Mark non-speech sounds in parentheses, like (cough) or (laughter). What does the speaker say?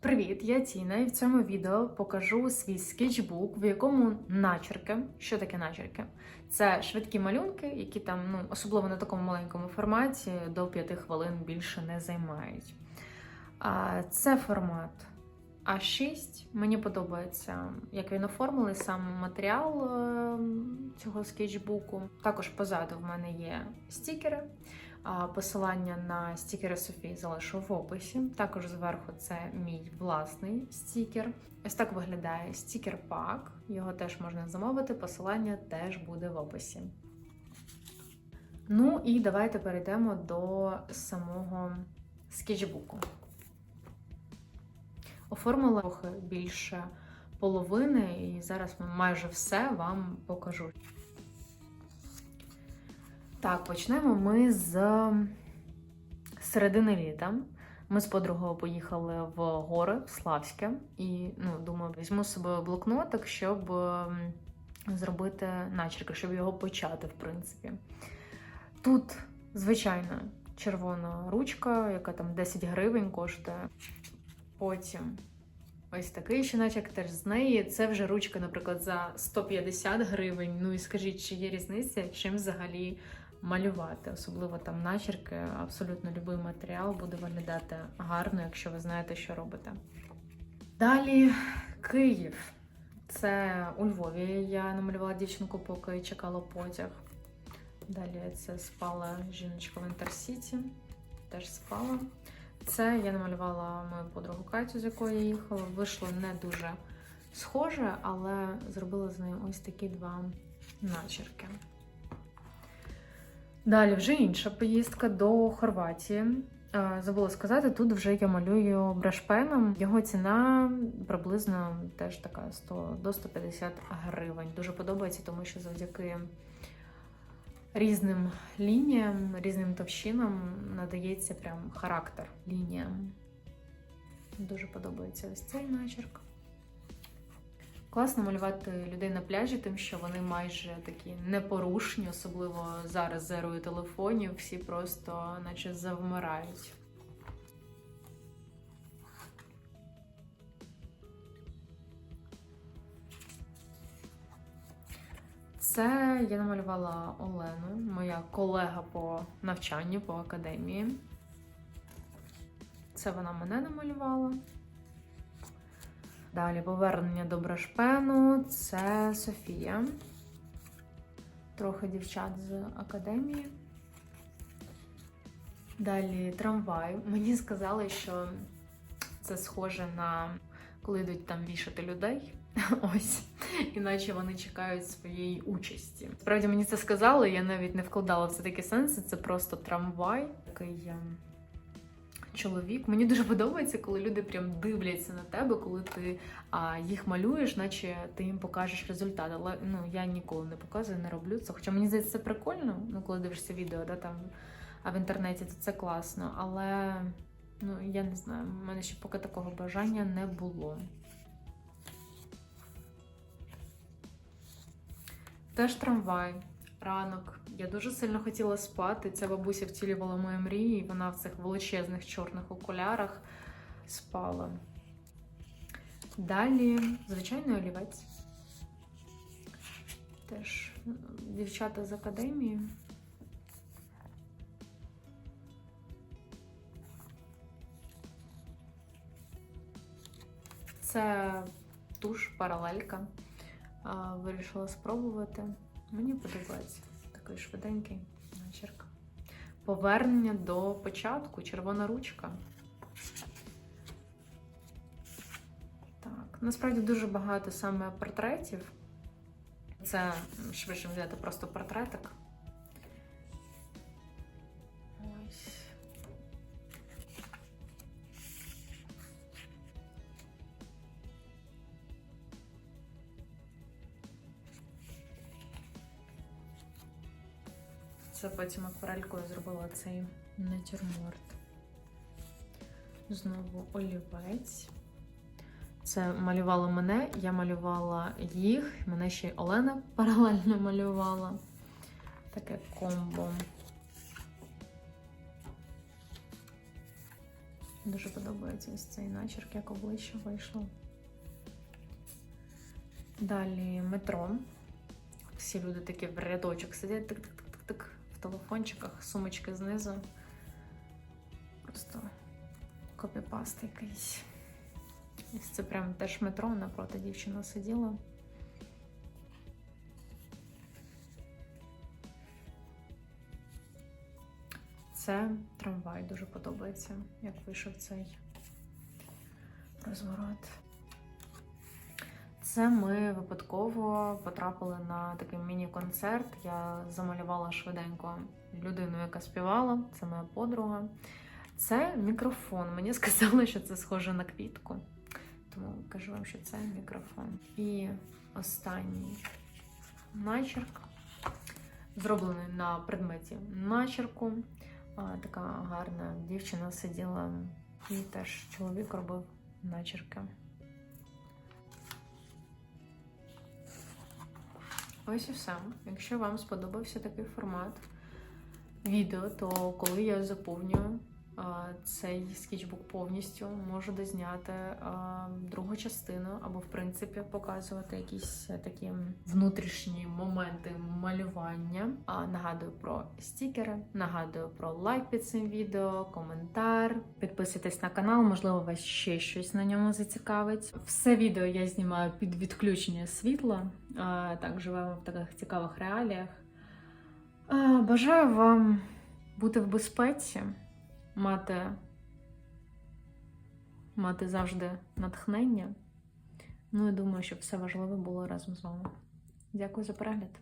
Привіт, я Тіна, і в цьому відео покажу свій скетчбук, в якому начерки. Що таке начерки? Це швидкі малюнки, які там, ну, особливо на такому маленькому форматі, до 5 хвилин більше не займають. А, Це формат А6. Мені подобається, як він оформлений, сам матеріал е, цього скетчбуку. Також позаду в мене є стікери. Посилання на стікери Софії залишу в описі. Також зверху це мій власний стікер. Ось так виглядає стікер пак. Його теж можна замовити. Посилання теж буде в описі. Ну і давайте перейдемо до самого скетчбуку. Оформила трохи більше половини, і зараз майже все вам покажу. Так, почнемо ми з середини літа. Ми з подругою поїхали в гори в Славське, і ну, думаю, візьму з собою блокнотик, щоб зробити начерки, щоб його почати, в принципі. Тут, звичайно, червона ручка, яка там 10 гривень коштує. Потім ось такий ще начерк теж з неї. Це вже ручка, наприклад, за 150 гривень. Ну і скажіть, чи є різниця, чим взагалі малювати, особливо там начерки, абсолютно будь-який матеріал буде виглядати гарно, якщо ви знаєте, що робите. Далі Київ. Це у Львові. Я намалювала дівчинку, поки чекала потяг. Далі це спала жіночка в Інтерсіті. Теж спала. Це я намалювала мою подругу Катю, з якою я їхала. Вийшло не дуже схоже, але зробила з нею ось такі два начерки. Далі вже інша поїздка до Хорватії. Забула сказати, тут вже я малюю брашпеном. Його ціна приблизно теж така 100 до 150 гривень. Дуже подобається, тому що завдяки різним лініям, різним товщинам надається прям характер лініям. Дуже подобається ось цей начерк. Класно малювати людей на пляжі, тим, що вони майже такі непорушні, особливо зараз з ерою телефонів, всі просто наче завмирають. Це я намалювала Олену, моя колега по навчанню по академії. Це вона мене намалювала. Далі повернення до брашпену. Це Софія. Трохи дівчат з академії. Далі трамвай. Мені сказали, що це схоже на коли йдуть там вішати людей. (laughs) Ось, іначе вони чекають своєї участі. Справді мені це сказали, я навіть не вкладала в це такі сенси. Це просто трамвай, такий ем, чоловік. Мені дуже подобається, коли люди прям дивляться на тебе, коли ти а, їх малюєш, наче ти їм покажеш результат. Але ну я ніколи не показую, не роблю це. Хоча мені здається, це прикольно. Ну, коли дивишся відео, да там а в інтернеті, то це класно. Але ну я не знаю, в мене ще поки такого бажання не було. Теж трамвай, ранок. Я дуже сильно хотіла спати. Ця бабуся втілювала мої мрії, і вона в цих величезних чорних окулярах спала. Далі, звичайний олівець. Теж дівчата з академії. Це туш, паралелька. Вирішила спробувати. Мені подобається такий швиденький начерк. Повернення до початку, червона ручка. Так, насправді дуже багато саме портретів. Це швидше взяти просто портретик. Це потім акварелькою зробила цей натюрморт. Знову олівець. Це малювала мене, я малювала їх, мене ще й Олена паралельно малювала. Таке комбо. Дуже подобається ось цей начерк, як обличчя вийшло. Далі метро. Всі люди такі в рядочок сидять тик-тик-тик-тик в телефончиках, сумочки знизу. Просто копіпаст якийсь. Це прям теж метро, напроти дівчина сиділа. Це трамвай дуже подобається, як вийшов цей розворот. Це ми випадково потрапили на такий міні-концерт. Я замалювала швиденько людину, яка співала. Це моя подруга. Це мікрофон. Мені (laughs) сказали, що це схоже на квітку. Тому кажу вам, що це мікрофон. І останній начерк, зроблений на предметі начерку. Така гарна дівчина сиділа, і теж чоловік робив начерки. Ось і все. Якщо вам сподобався такий формат відео, то коли я заповнюю цей скетчбук повністю, можу дозняти другу частину, або, в принципі, показувати якісь такі внутрішні моменти малювання. Нагадую про стікери, нагадую про лайк під цим відео, коментар. Підписуйтесь на канал, можливо, вас ще щось на ньому зацікавить. Все відео я знімаю під відключення світла. Так, живемо в таких цікавих реаліях. Бажаю вам бути в безпеці, мати, мати завжди натхнення. Ну я думаю, щоб все важливе було разом з вами. Дякую за перегляд.